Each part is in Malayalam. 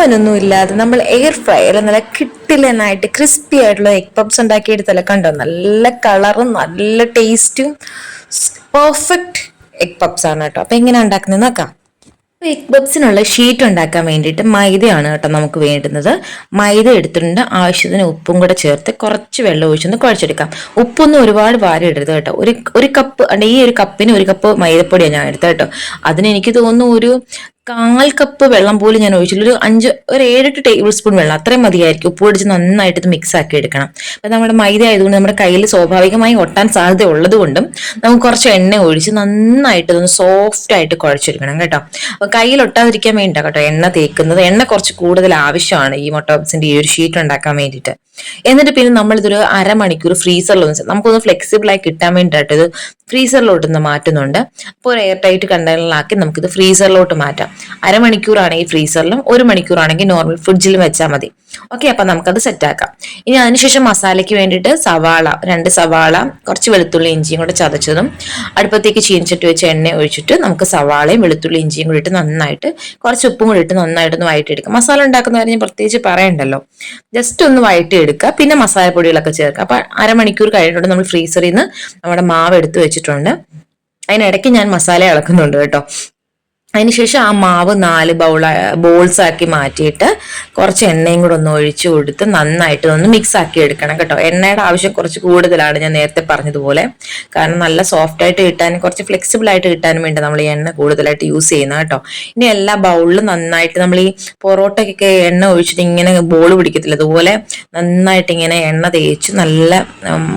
ഓവനൊന്നും ഇല്ലാതെ നമ്മൾ എയർ ഫ്രൈ അല്ല നല്ല കിട്ടില്ലെന്നായിട്ട് ക്രിസ്പി ആയിട്ടുള്ള എഗ് പപ്സ് ഉണ്ടാക്കിയെടുത്തല്ല കണ്ടോ? നല്ല കളറും നല്ല ടേസ്റ്റും പെർഫെക്റ്റ് എഗ് പപ്സ് ആണ് കേട്ടോ. അപ്പൊ എങ്ങനെ ഉണ്ടാക്കുന്നത് നോക്കാം. എഗ് പപ്സിനുള്ള ഷീറ്റ് ഉണ്ടാക്കാൻ വേണ്ടിയിട്ട് മൈദയാണ് കേട്ടോ നമുക്ക് വേണ്ടുന്നത്. മൈദ എടുത്തിട്ടുണ്ട്. ആവശ്യത്തിന് ഉപ്പും കൂടെ ചേർത്ത് കുറച്ച് വെള്ളം ഒഴിച്ചൊന്ന് കുഴച്ചെടുക്കാം. ഉപ്പൊന്നും ഒരുപാട് വാരി ഇടരുത് കേട്ടോ. ഒരു ഒരു കപ്പ് അല്ലെങ്കിൽ ഈ ഒരു കപ്പിന് ഒരു കപ്പ് മൈദപ്പൊടിയാണ് ഞാൻ എടുത്തത് കേട്ടോ. അതിന് എനിക്ക് തോന്നുന്നു ഒരു കാൽ കപ്പ് വെള്ളം പോലും ഞാൻ ഒഴിച്ചില്ല ഒരു അഞ്ച് ഒരു ഏഴ് എട്ട് ടേബിൾ സ്പൂൺ വെള്ളം. അത്രയും മതിയായിരിക്കും. ഉപ്പ് പൊടിച്ച് നന്നായിട്ട് മിക്സ് ആക്കി എടുക്കണം. അപ്പൊ നമ്മുടെ മൈദ ആയതുകൊണ്ട് നമ്മുടെ കയ്യിൽ സ്വാഭാവികമായി ഒട്ടാൻ സാധ്യത ഉള്ളത് കൊണ്ടും നമുക്ക് കുറച്ച് എണ്ണ ഒഴിച്ച് നന്നായിട്ട് ഇതൊന്ന് സോഫ്റ്റ് ആയിട്ട് കുഴച്ചെടുക്കണം കേട്ടോ. അപ്പൊ കയ്യിൽ ഒട്ടാതിരിക്കാൻ വേണ്ടിയിട്ടാണ് കേട്ടോ എണ്ണ തേക്കുന്നത്. എണ്ണ കുറച്ച് കൂടുതൽ ആവശ്യമാണ് ഈ മൊട്ടോപ്സിന്റെ ഈ ഒരു ഷീറ്റ് ഉണ്ടാക്കാൻ വേണ്ടിയിട്ട്. എന്നിട്ട് പിന്നെ നമ്മളിതൊരു അരമണിക്കൂർ ഫ്രീസറിൽ ഒന്ന് നമുക്കൊന്ന് ഫ്ലെക്സിബിൾ ആയി കിട്ടാൻ വേണ്ടിയിട്ട് ഇത് ഫ്രീസറിലോട്ട് ഒന്ന് മാറ്റുന്നുണ്ട്. അപ്പോൾ ഒരു എയർ ടൈറ്റ് കണ്ടെയ്നറിലാക്കി നമുക്കിത് ഫ്രീസറിലോട്ട് മാറ്റാം. അരമണിക്കൂറാണെങ്കിൽ ഫ്രീസറിലും ഒരു മണിക്കൂറാണെങ്കിൽ നോർമൽ ഫ്രിഡ്ജിലും വെച്ചാൽ മതി. ഓക്കെ അപ്പൊ നമുക്കത് സെറ്റ് ആക്കാം. ഇനി അതിനുശേഷം മസാലയ്ക്ക് വേണ്ടിയിട്ട് സവാള രണ്ട് സവാള കുറച്ച് വെളുത്തുള്ളി ഇഞ്ചിയും കൂടെ ചതച്ചതും അടുപ്പത്തേക്ക് ചീനിച്ചിട്ട് വെച്ച് എണ്ണ ഒഴിച്ചിട്ട് നമുക്ക് സവാളയും വെളുത്തുള്ളി ഇഞ്ചിയും കൂടി ഇട്ട് നന്നായിട്ട് കുറച്ച് ഉപ്പും കൂടി ഇട്ട് നന്നായിട്ടൊന്ന് വഴറ്റിയെടുക്കാം മസാല ഉണ്ടാക്കുന്ന കാര്യം പ്രത്യേകിച്ച് പറയണ്ടല്ലോ. ജസ്റ്റ് ഒന്ന് വഴറ്റിയെടുക്കുക പിന്നെ മസാലപ്പൊടികളൊക്കെ ചേർക്കുക. അപ്പൊ അരമണിക്കൂർ കഴിഞ്ഞിട്ട് നമ്മൾ ഫ്രീസറിൽ നിന്ന് നമ്മുടെ മാവ് എടുത്ത് വെച്ചിട്ടുണ്ട്. അതിനിടയ്ക്ക് ഞാൻ മസാല ഇളക്കുന്നുണ്ട് കേട്ടോ. അതിനുശേഷം ആ മാവ് നാല് ബൗള ബോൾസ് ആക്കി മാറ്റിയിട്ട് കുറച്ച് എണ്ണയും കൂടെ ഒന്ന് ഒഴിച്ചു കൊടുത്ത് നന്നായിട്ട് ഒന്ന് മിക്സ് ആക്കി എടുക്കണം കേട്ടോ. എണ്ണയുടെ ആവശ്യം കുറച്ച് കൂടുതലാണ് ഞാൻ നേരത്തെ പറഞ്ഞതുപോലെ. കാരണം നല്ല സോഫ്റ്റ് ആയിട്ട് കിട്ടാനും കുറച്ച് ഫ്ലെക്സിബിൾ ആയിട്ട് കിട്ടാനും വേണ്ടി നമ്മൾ ഈ എണ്ണ കൂടുതലായിട്ട് യൂസ് ചെയ്യുന്ന കേട്ടോ. ഇനി എല്ലാ ബൗളിലും നന്നായിട്ട് നമ്മൾ ഈ പൊറോട്ടയ്ക്കൊക്കെ എണ്ണ ഒഴിച്ചിട്ട് ഇങ്ങനെ ബോൾ പിടിക്കത്തില്ല. അതുപോലെ നന്നായിട്ട് ഇങ്ങനെ എണ്ണ തേച്ച് നല്ല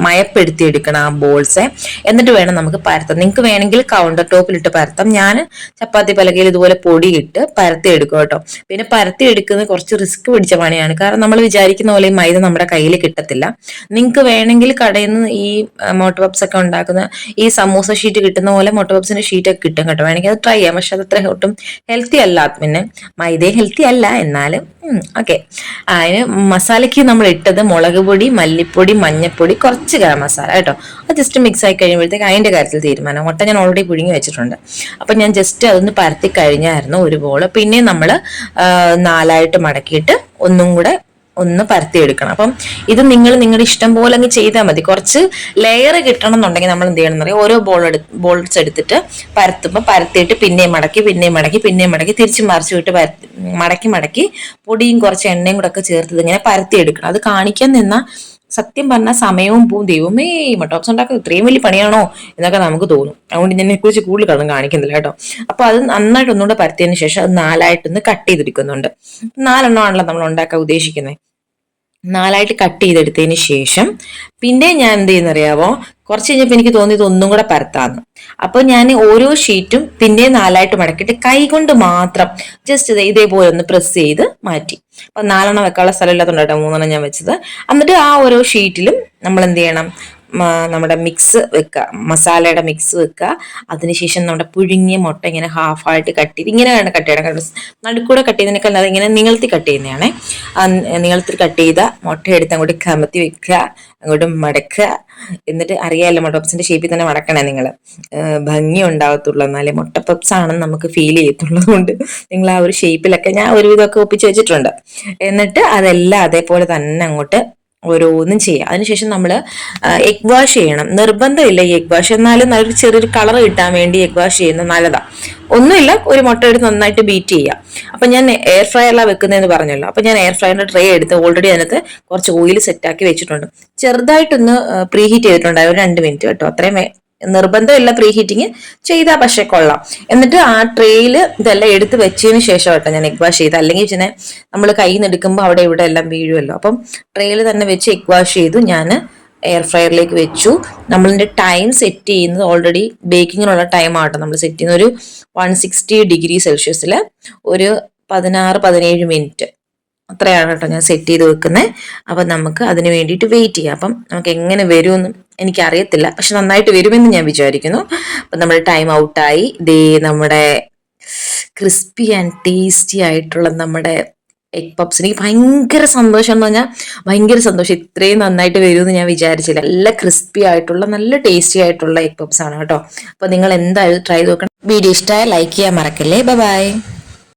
മയപ്പെടുത്തി എടുക്കണം ആ ബോൾസെ എന്നിട്ട് വേണം നമുക്ക് പരത്താം നിങ്ങൾക്ക് വേണമെങ്കിൽ കൗണ്ടർ ടോപ്പിലിട്ട് പരത്താം. ഞാൻ ചപ്പാത്തി പലകയിൽ ഇതുപോലെ പൊടി ഇട്ട് പരത്തി എടുക്കും കേട്ടോ. പിന്നെ പരത്തി എടുക്കുന്നത് കുറച്ച് റിസ്ക് പിടിച്ച പണിയാണ്. കാരണം നമ്മൾ വിചാരിക്കുന്ന പോലെ ഈ മൈദ നമ്മുടെ കയ്യിൽ കിട്ടത്തില്ല. നിങ്ങൾക്ക് വേണമെങ്കിൽ കടയിൽ നിന്ന് ഈ മോട്ടോപ്സ് ഒക്കെ ഉണ്ടാക്കുന്ന ഈ സമൂസ ഷീറ്റ് കിട്ടുന്ന പോലെ മോട്ടോപ്സിന്റെ ഷീറ്റ് ഒക്കെ കിട്ടും കേട്ടോ. വേണമെങ്കിൽ അത് ട്രൈ ചെയ്യാം. പക്ഷെ അത് അത്ര ഒട്ടും ഹെൽത്തി അല്ല. പിന്നെ മൈദ ഹെൽത്തി അല്ല. എന്നാലും ഓക്കെ അതിന് മസാലയ്ക്ക് നമ്മൾ ഇട്ടത് മുളക് പൊടി മല്ലിപ്പൊടി മഞ്ഞൾപ്പൊടി കുറച്ച് ഗരം മസാല കേട്ടോ. അത് ജസ്റ്റ് മിക്സ് ആയി കഴിയുമ്പോഴത്തേക്ക് അതിന്റെ കാര്യത്തിൽ തീരുമാനം. മുട്ട ഞാൻ ഓൾറെഡി പുഴുങ്ങി വെച്ചിട്ടുണ്ട്. അപ്പൊ ഞാൻ ജസ്റ്റ് അതൊന്ന് പരത്തി കഴിഞ്ഞായിരുന്നു ഒരു ബോൾ പിന്നെ നമ്മൾ നാലായിട്ട് മടക്കിയിട്ട് ഒന്നും കൂടെ ഒന്ന് പരത്തി എടുക്കണം അപ്പം ഇത് നിങ്ങൾ നിങ്ങളുടെ ഇഷ്ടം പോലെ അങ്ങ് ചെയ്താൽ മതി. കുറച്ച് ലെയർ കിട്ടണം എന്നുണ്ടെങ്കിൽ നമ്മൾ എന്ത് ചെയ്യണം എന്നറിയാം ഓരോ ബോൾ എടു ബോൾസ് എടുത്തിട്ട് പരത്തുമ്പോൾ പരത്തിയിട്ട് പിന്നെയും മടക്കി പിന്നെയും മടക്കി പിന്നെയും മടക്കി തിരിച്ച് മറിച്ച് വിട്ട് പരത്തി മടക്കി മടക്കി പൊടിയും കുറച്ച് എണ്ണയും കൂടെ ഒക്കെ ചേർത്ത് ഇങ്ങനെ പരത്തി എടുക്കണം അത് കാണിക്കാൻ നിന്നാൽ സത്യം പറഞ്ഞാൽ സമയവും പോവും ദൈവമേ മട്ടോപ്സ് ഉണ്ടാക്കുക ഇത്രയും വലിയ പണിയാണോ എന്നൊക്കെ നമുക്ക് തോന്നും. അതുകൊണ്ട് ഇതിനെ കുറിച്ച് കൂടുതൽ കഥം കാണിക്കുന്നില്ല കേട്ടോ. അപ്പൊ അത് നന്നായിട്ട് ഒന്നുകൂടെ പരത്തിയതിന് ശേഷം അത് നാലായിട്ടൊന്ന് കട്ട് ചെയ്തെടുക്കുന്നുണ്ട്. നാലെണ്ണമാണല്ലോ നമ്മൾ ഉണ്ടാക്കാൻ ഉദ്ദേശിക്കുന്നത് നാലായിട്ട് കട്ട് ചെയ്തെടുത്തതിന് ശേഷം പിന്നെ ഞാൻ എന്ത് ചെയ്യുന്നറിയാവോ? കുറച്ച് കഴിഞ്ഞപ്പോൾ എനിക്ക് തോന്നിയത് ഒന്നും കൂടെ പരത്താന്ന്. അപ്പൊ ഞാൻ ഓരോ ഷീറ്റും പിന്നെ നാലായിട്ട് മടക്കിയിട്ട് കൈകൊണ്ട് മാത്രം ജസ്റ്റ് ഇതേപോലെ ഒന്ന് പ്രസ് ചെയ്ത് മാറ്റി. അപ്പൊ നാലെണ്ണം വെക്കാനുള്ള സ്ഥലം ഇല്ലാത്തതുകൊണ്ടാട്ടോ മൂന്നെണ്ണം ഞാൻ വെച്ചത്. എന്നിട്ട് ആ ഓരോ ഷീറ്റിലും നമ്മൾ എന്ത് ചെയ്യണം? നമ്മുടെ മിക്സ് വെക്കുക മസാലയുടെ മിക്സ് വെക്കുക അതിനുശേഷം നമ്മുടെ പുഴുങ്ങിയ മുട്ട ഇങ്ങനെ ഹാഫായിട്ട് കട്ട് ചെയ്ത് ഇങ്ങനെ വേണം കട്ട് ചെയ്യണം കാരണം നടുക്കൂടെ കട്ട് ചെയ്തതിനേക്കാൾ അത് ഇങ്ങനെ നീളത്തിൽ കട്ട് ചെയ്യുന്നതാണ്. നീളത്തിൽ കട്ട് ചെയ്ത മുട്ട എടുത്ത് അങ്ങോട്ട് കമത്തി വെക്കുക അങ്ങോട്ട് മടക്കുക എന്നിട്ട് അറിയാമല്ലോ മുട്ട പപ്സിന്റെ ഷേപ്പിൽ തന്നെ മടക്കണേ നിങ്ങൾ ഭംഗി ഉണ്ടാകത്തുള്ളൂ എന്നാലേ മുട്ട പപ്സ് ആണെന്ന് നമുക്ക് ഫീൽ ചെയ്യത്തുള്ളത് കൊണ്ട് നിങ്ങൾ ആ ഒരു ഷേപ്പിലൊക്കെ ഞാൻ ഒരുവിധമൊക്കെ ഒപ്പിച്ച് വെച്ചിട്ടുണ്ട്. എന്നിട്ട് അതെല്ലാം അതേപോലെ തന്നെ അങ്ങോട്ട് ഓരോന്നും ചെയ്യുക അതിനുശേഷം നമ്മൾ എഗ് വാഷ് ചെയ്യണം. നിർബന്ധമില്ല ഈ എഗ് വാഷ് എന്നാലും നല്ലൊരു ചെറിയൊരു കളർ കിട്ടാൻ വേണ്ടി എഗ് വാഷ് ചെയ്യുന്നത് നല്ലതാണ് ഒന്നുമില്ല ഒരു മുട്ട എടുത്ത് നന്നായിട്ട് ബീറ്റ് ചെയ്യുക അപ്പം ഞാൻ എയർ ഫ്രയറിലാണ് വെക്കുന്നതെന്ന് പറഞ്ഞല്ലോ. അപ്പം ഞാൻ എയർ ഫ്രയറിന്റെ ട്രേ എടുത്ത് ഓൾറെഡി അതിനകത്ത് കുറച്ച് ഓയിൽ സെറ്റാക്കി വെച്ചിട്ടുണ്ട്. ചെറുതായിട്ടൊന്ന് പ്രീ ഹീറ്റ് ചെയ്തിട്ടുണ്ടായി. ഒരു രണ്ട് മിനിറ്റ് കേട്ടോ. അത്രയും നിർബന്ധമില്ല പ്രീ ഹീറ്റിംഗ് ചെയ്താൽ പക്ഷെ കൊള്ളാം. എന്നിട്ട് ആ ട്രേയിൽ ഇതെല്ലാം എടുത്ത് വെച്ചതിന് ശേഷം കേട്ടോ ഞാൻ എഗ് വാഷ് ചെയ്ത് അല്ലെങ്കിൽ പിന്നെ നമ്മൾ കയ്യിൽ നിന്ന് എടുക്കുമ്പോൾ അവിടെ ഇവിടെ എല്ലാം വീഴുമല്ലോ അപ്പം ട്രേയിൽ തന്നെ വെച്ച് എഗ് വാഷ് ചെയ്തു. ഞാൻ എയർ ഫ്രയറിലേക്ക് വെച്ചു. നമ്മളിന്റെ ടൈം സെറ്റ് ചെയ്യുന്നത് ഓൾറെഡി ബേക്കിങ്ങിനുള്ള ടൈം ആട്ടോ. നമ്മൾ സെറ്റ് ചെയ്യുന്ന ഒരു വൺ സിക്സ്റ്റി ഡിഗ്രി സെൽഷ്യസിൽ ഒരു പതിനാറ് പതിനേഴ് മിനിറ്റ് അത്രയാണ് കേട്ടോ ഞാൻ സെറ്റ് ചെയ്ത് വെക്കുന്നത് അപ്പം നമുക്ക് അതിന് വേണ്ടിയിട്ട് വെയിറ്റ് ചെയ്യാം. അപ്പം നമുക്ക് എങ്ങനെ വരുമെന്ന് എനിക്കറിയത്തില്ല. പക്ഷെ നന്നായിട്ട് വരുമെന്ന് ഞാൻ വിചാരിക്കുന്നു. അപ്പം നമ്മൾ ടൈം ഔട്ടായി ദേ നമ്മുടെ ക്രിസ്പി ആൻഡ് ടേസ്റ്റി ആയിട്ടുള്ള നമ്മുടെ എഗ് പപ്സ് എനിക്ക് ഭയങ്കര സന്തോഷം എന്ന് പറഞ്ഞാൽ ഭയങ്കര സന്തോഷം. ഇത്രയും നന്നായിട്ട് വരുമെന്ന് ഞാൻ വിചാരിച്ചില്ല. നല്ല ക്രിസ്പി ആയിട്ടുള്ള നല്ല ടേസ്റ്റി ആയിട്ടുള്ള എഗ് പപ്സ് ആണ് കേട്ടോ. അപ്പോൾ നിങ്ങൾ എന്തായാലും ട്രൈ നോക്കണം. വീഡിയോ ഇഷ്ടമായ ലൈക്ക് ചെയ്യാൻ മറക്കല്ലേ. ബൈ